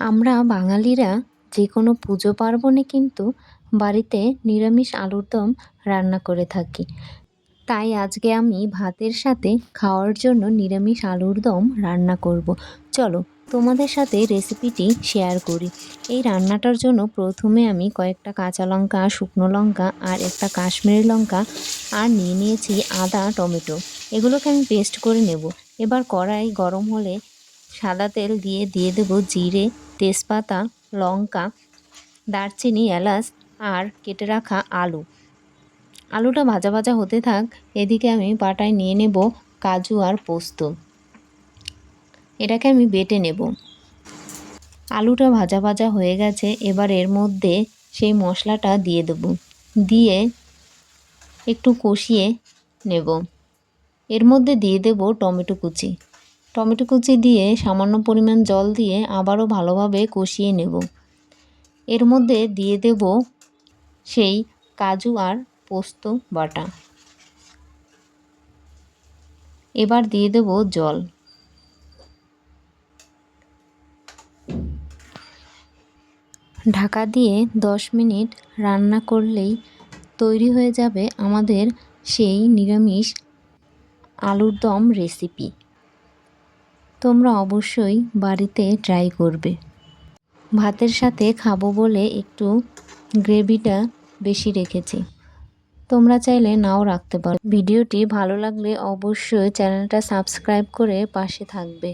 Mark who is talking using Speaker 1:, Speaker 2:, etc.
Speaker 1: আমরা বাঙালিরা যে কোনো পুজো পার্বণে কিন্তু বাড়িতে নিরামিষ আলুর দম রান্না করে থাকি। তাই আজকে আমি ভাতের সাথে খাওয়ার জন্য নিরামিষ আলুর দম রান্না করব। চলো তোমাদের সাথে রেসিপিটি শেয়ার করি। এই রান্নাটার জন্য প্রথমে আমি কয়েকটা কাঁচা লঙ্কা, শুকনো লঙ্কা আর একটা কাশ্মীরি লঙ্কা আর নিয়ে নিয়েছি আদা, টমেটো। এগুলোকে আমি পেস্ট করে নেব। এবার কড়াই গরম হলে সাদা তেল দিয়ে দিয়ে দেবো জিরে, তেজপাতা, লঙ্কা, দারচিনি, এলাচ আর কেটে রাখা আলু। আলুটা ভাজা ভাজা হতে থাক, এদিকে আমি পাটায় নিয়ে নেব কাজু আর পোস্ত। এটাকে আমি বেটে নেব। আলুটা ভাজা ভাজা হয়ে গেছে, এবার এর মধ্যে সেই মশলাটা দিয়ে দেব। দিয়ে একটু কষিয়ে নেব। এর মধ্যে দিয়ে দেব টমেটো কুচি। টমেটো কুচি দিয়ে সামান্য পরিমাণ জল দিয়ে আবারও ভালোভাবে কষিয়ে নেব। এর মধ্যে দিয়ে দেব সেই কাজু আর পোস্ত বাটা। এবার দিয়ে দেব জল। ঢাকা দিয়ে দশ মিনিট রান্না করলেই তৈরি হয়ে যাবে আমাদের সেই নিরামিষ আলুর দম রেসিপি। তোমরা অবশ্যই বাড়িতে ট্রাই করবে। ভাতের সাথে খাব বলে একটু গ্রেভিটা বেশি রেখেছি। তোমরা চাইলে নাও রাখতে পারো। ভিডিওটি ভালো লাগলে অবশ্যই চ্যানেলটা সাবস্ক্রাইব করে পাশে থাকবে।